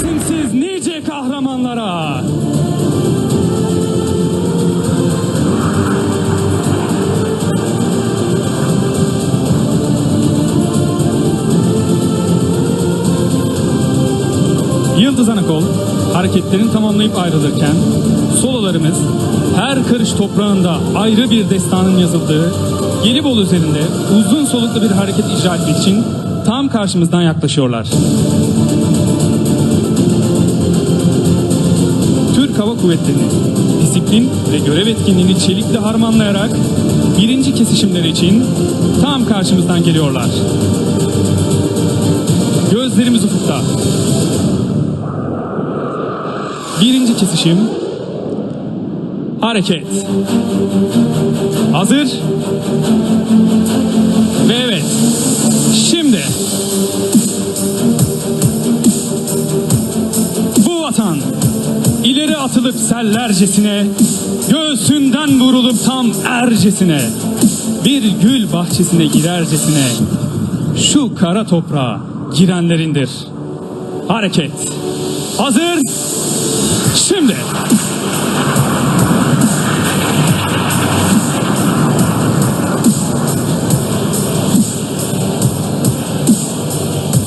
dersin siz nice kahramanlara? Yıldız Anakol hareketlerini tamamlayıp ayrılırken sololarımız her karış toprağında ayrı bir destanın yazıldığı Gelibolu üzerinde uzun soluklu bir hareket icra etmek için tam karşımızdan yaklaşıyorlar. Hava Kuvvetleri'nin disiplin ve görev etkinliğini çelikle harmanlayarak birinci kesişimleri için tam karşımızdan geliyorlar. Gözlerimiz ufukta. Birinci kesişim. Hareket. Hazır. Atılıp sellercesine, göğsünden vurulup tam ercesine, bir gül bahçesine girercesine, şu kara toprağa girenlerindir. Hareket. Hazır. Şimdi.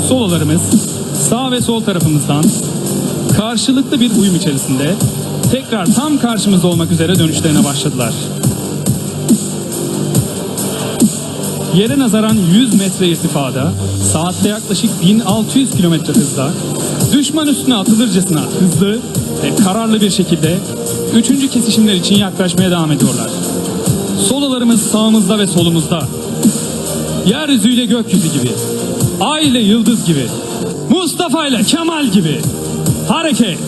Sololarımız sağ ve sol tarafımızdan karşılıklı bir uyum içerisinde tekrar tam karşımızda olmak üzere dönüşlerine başladılar. Yere nazaran 100 metre irtifada, saatte yaklaşık 1600 kilometre hızla, düşman üstüne atılırcasına hızlı ve kararlı bir şekilde üçüncü kesişimler için yaklaşmaya devam ediyorlar. Sololarımız sağımızda ve solumuzda. Yeryüzüyle gökyüzü gibi, ay ile yıldız gibi, Mustafa ile Kemal gibi. Hareket.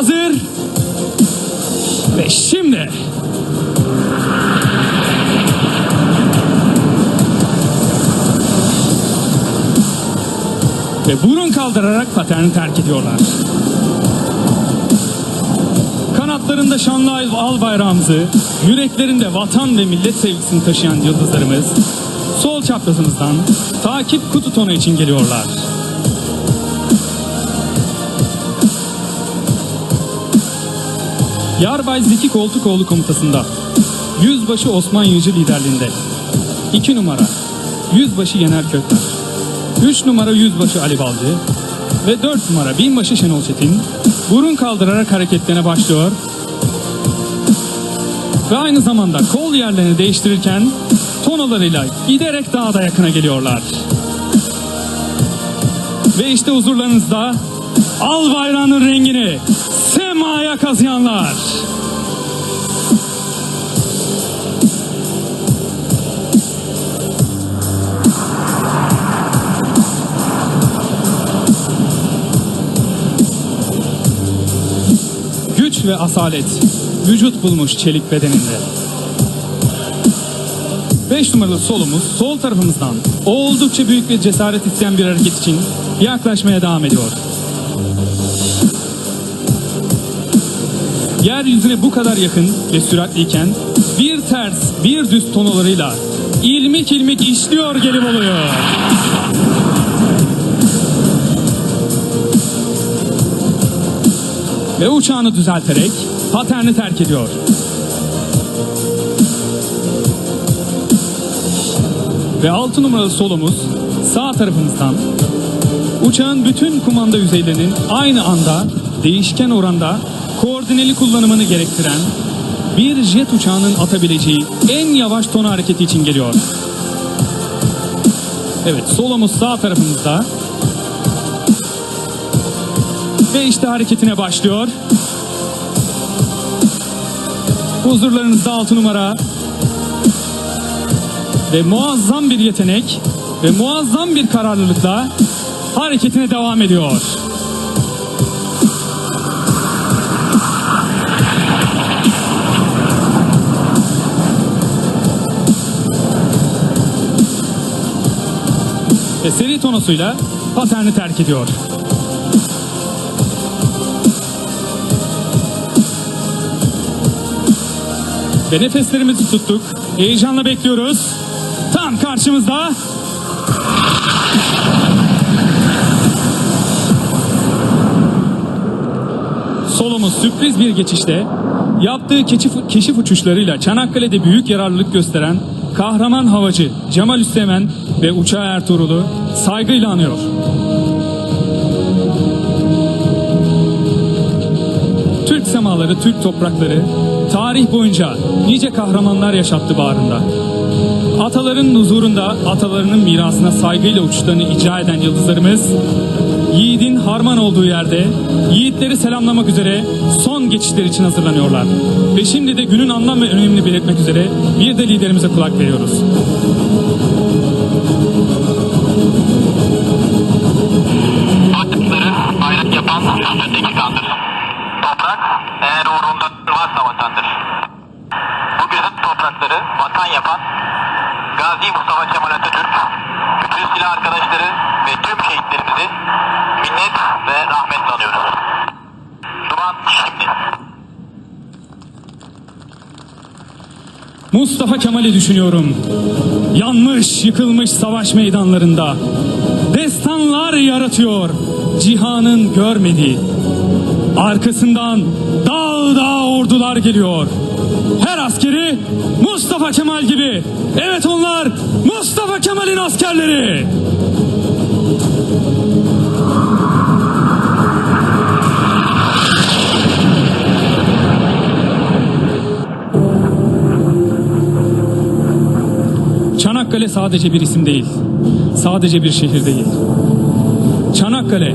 Hazır. Ve şimdi. Ve burun kaldırarak paterni terk ediyorlar. Kanatlarında şanlı al bayrağımızı, yüreklerinde vatan ve millet sevgisini taşıyan yıldızlarımız, sol çaprazımızdan takip kutu tonu için geliyorlar. Yarbay Zeki Koltukoğlu komutasında. Yüzbaşı Osman Yücü liderliğinde. 2 numara. Yüzbaşı Yener Kökler. 3 numara Yüzbaşı Ali Balcı. Ve 4 numara Binbaşı Şenol Çetin. Burun kaldırarak hareketlerine başlıyor. Ve aynı zamanda kol yerlerini değiştirirken tonolarıyla giderek daha da yakına geliyorlar. Ve işte huzurlarınızda al bayrağının rengini semaya kazıyanlar. Güç ve asalet vücut bulmuş çelik bedeninde. 5 numaralı solumuz sol tarafımızdan oldukça büyük bir cesaret isteyen bir hareket için yaklaşmaya devam ediyor. Yeryüzüne bu kadar yakın ve süratliyken bir ters bir düz tonolarıyla ilmik ilmik işliyor gelip oluyor. Ve uçağını düzelterek paterni terk ediyor. Ve 6 numaralı solumuz sağ tarafımızdan uçağın bütün kumanda yüzeylerinin aynı anda değişken oranda koordineli kullanımını gerektiren bir jet uçağının atabileceği en yavaş tonu hareketi için geliyor. Evet solumuz sağ tarafımızda ve işte hareketine başlıyor. Huzurlarınızda 6 numara ve muazzam bir yetenek ve muazzam bir kararlılıkla hareketine devam ediyor. ve seri tonosuyla paterni terk ediyor. Ve nefeslerimizi tuttuk. Heyecanla bekliyoruz. Tam karşımızda Solomuz sürpriz bir geçişte yaptığı keşif, keşif uçuşlarıyla Çanakkale'de büyük yararlılık gösteren kahraman havacı Cemal Üstemen ve uçağı Ertuğrul'u saygıyla anıyor. Türk semaları, Türk toprakları tarih boyunca nice kahramanlar yaşattı bağrında. Ataların huzurunda atalarının mirasına saygıyla uçuşlarını icra eden yıldızlarımız yiğidin harman olduğu yerde yiğitleri selamlamak üzere son geçişler için hazırlanıyorlar. Ve şimdi de günün anlam ve önemini belirtmek üzere bir de liderimize kulak veriyoruz. Baktıkları bayrak yapan üstündeki kandır. Toprak eğer uğrunda varsa vatandır. Bu gözün toprakları vatan yapan Mustafa Kemal'i düşünüyorum. Yanmış, yıkılmış savaş meydanlarında. Destanlar yaratıyor. Cihanın görmediği. Arkasından dağ dağ ordular geliyor. Her askeri Mustafa Kemal gibi. Evet onlar Mustafa Kemal'in askerleri. Çanakkale sadece bir isim değil. Sadece bir şehir değil. Çanakkale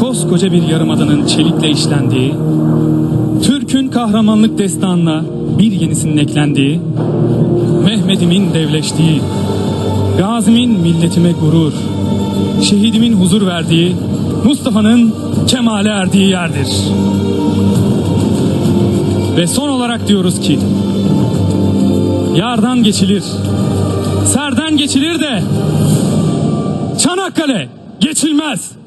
koskoca bir yarımadanın çelikle işlendiği, Türk'ün kahramanlık destanına bir yenisinin eklendiği, Mehmet'imin devleştiği, Gazimin milletime gurur, şehidimin huzur verdiği, Mustafa'nın kemale erdiği yerdir. Ve son olarak diyoruz ki, yardan geçilir, Çanakkale geçilmez.